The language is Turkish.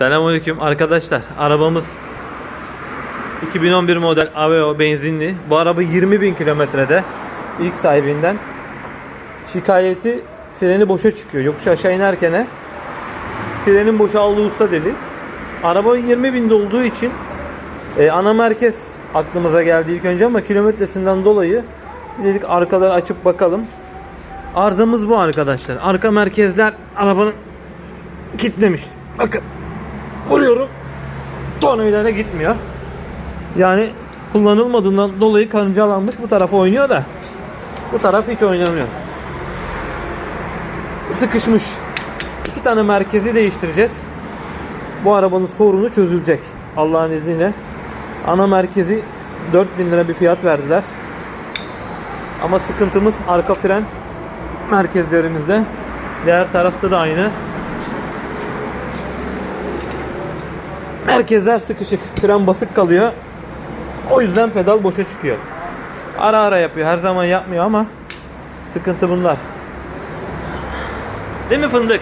Selamünaleyküm arkadaşlar. Arabamız 2011 model Aveo benzinli. Bu araba 20 bin kilometrede ilk sahibinden. Şikayeti freni boşa çıkıyor. Yokuş aşağı inerken frenin boşaldığı usta dedi. Araba 20 binde olduğu için e, ana merkez aklımıza geldi ilk önce ama kilometresinden dolayı dedik arkaları açıp bakalım. Arızamız bu arkadaşlar. Arka merkezler arabanın kitlemiş. Bakın vuruyorum. Tornavidayla gitmiyor. Yani kullanılmadığından dolayı karıncalanmış. Bu tarafa oynuyor da bu taraf hiç oynamıyor. Sıkışmış. İki tane merkezi değiştireceğiz. Bu arabanın sorunu çözülecek. Allah'ın izniyle. Ana merkezi 4000 lira bir fiyat verdiler. Ama sıkıntımız arka fren merkezlerimizde. Diğer tarafta da aynı. Merkezler sıkışık. Fren basık kalıyor. O yüzden pedal boşa çıkıyor. Ara ara yapıyor. Her zaman yapmıyor ama sıkıntı bunlar. Değil mi fındık?